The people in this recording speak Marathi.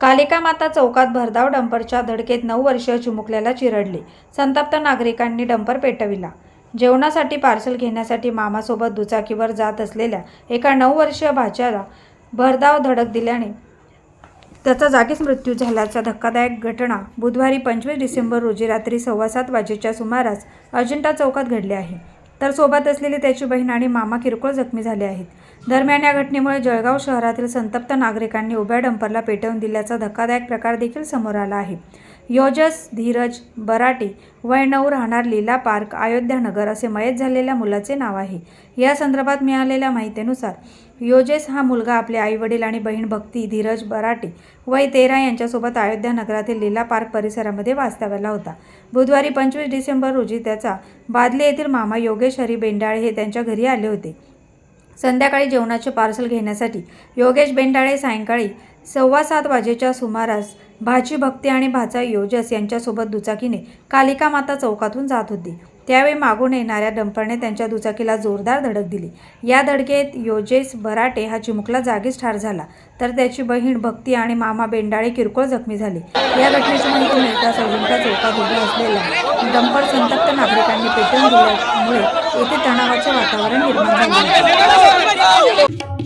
कालिका माता चौकात भरधाव डंपरच्या धडकेत नऊ वर्षीय चिमुकल्याला चिरडले. संतप्त नागरिकांनी डंपर पेटविला. जेवणासाठी पार्सल घेण्यासाठी मामासोबत दुचाकीवर जात असलेल्या एका नऊ वर्षीय भाच्याला भरधाव धडक दिल्याने त्याचा जागीच मृत्यू झाल्याचा धक्कादायक घटना बुधवारी पंचवीस डिसेंबर रोजी रात्री सव्वा सात वाजेच्या सुमारास अजिंठा चौकात घडली आहे. तर सोबत असलेली त्याची बहीण आणि मामा किरकोळ जखमी झाले आहेत. दरम्यान या घटनेमुळे जळगाव शहरातील संतप्त नागरिकांनी उभ्या डंपरला पेटवून दिल्याचा धक्कादायक प्रकार देखील समोर आला आहे. योजस धीरज बराटे वय नऊ राहणार लीला पार्क अयोध्यानगर असे मयत झालेल्या मुलाचे नाव आहे. या संदर्भात मिळालेल्या माहितीनुसार योजेस हा मुलगा आपले आईवडील आणि बहीण भक्ती धीरज बराटे वय तेरा यांच्यासोबत अयोध्या नगरातील लीला पार्क परिसरामध्ये वास्तव्याला होता. बुधवारी पंचवीस डिसेंबर रोजी त्याचा बादले येथील मामा योगेश हरी बेंडाळे हे त्यांच्या घरी आले होते. संध्याकाळी जेवणाचे पार्सल घेण्यासाठी योगेश बेंडाळे सायंकाळी सव्वा सात वाजेच्या सुमारास भाची भक्ती आणि भाचा योजस यांच्यासोबत दुचाकीने कालिका माता चौकातून जात होती. त्यावेळी मागून येणाऱ्या डंपरने त्यांच्या दुचाकीला जोरदार धडक दिली. या धडकेत योजेस बराटे हा चिमुकला जागीच ठार झाला. तर त्याची बहीण भक्ती आणि मामा बेंडाळे किरकोळ जखमी झाले. या घटनेची माहिती मिळताच अजिंठा चौकात उभा असलेला डंपर संतप्त नागरिकांनी पेटवून दिल्यामुळे येथे तणावाचे वातावरण निर्माण झाले.